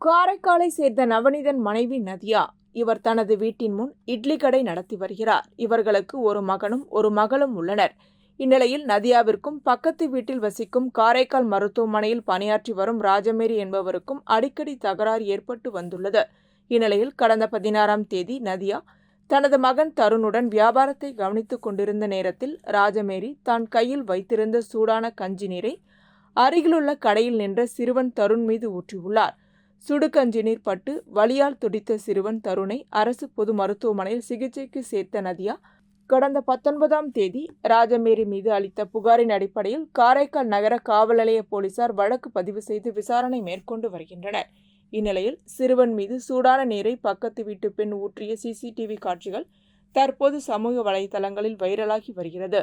காரைக்காலை சேர்ந்த நவநீதன் மனைவி நதியா இவர் தனது வீட்டின் முன் இட்லி கடை நடத்தி வருகிறார். இவர்களுக்கு ஒரு மகனும் ஒரு மகளும் உள்ளனர். இந்நிலையில் நதியாவிற்கும் பக்கத்து வீட்டில் வசிக்கும் காரைக்கால் மருத்துவமனையில் பணியாற்றி வரும் ராஜமேரி என்பவருக்கும் அடிக்கடி தகராறு ஏற்பட்டு வந்துள்ளது. இந்நிலையில் கடந்த பதினாறாம் தேதி நதியா தனது மகன் தருணுடன் வியாபாரத்தை கவனித்துக் கொண்டிருந்த நேரத்தில் ராஜமேரி தான் கையில் வைத்திருந்த சூடான கஞ்சி நீரை அருகிலுள்ள கடையில் நின்ற சிறுவன் தருண் மீது ஊற்றியுள்ளார். சுடுகஞ்சி நீர் பட்டு வலியால் துடித்த சிறுவன் தருணை அரசு பொது மருத்துவமனையில் சிகிச்சைக்கு சேர்த்த நதியா? கடந்த பத்தொன்பதாம் தேதி ராஜமேரி மீது அளித்த புகாரின் அடிப்படையில் காரைக்கால் நகர காவல் நிலைய போலீசார் வழக்கு பதிவு செய்து விசாரணை மேற்கொண்டு வருகின்றனர். இந்நிலையில் சிறுவன் மீது சூடான நீரை பக்கத்து வீட்டு பெண் ஊற்றிய சிசிடிவி காட்சிகள் தற்போது சமூக வலைதளங்களில் வைரலாகி வருகிறது.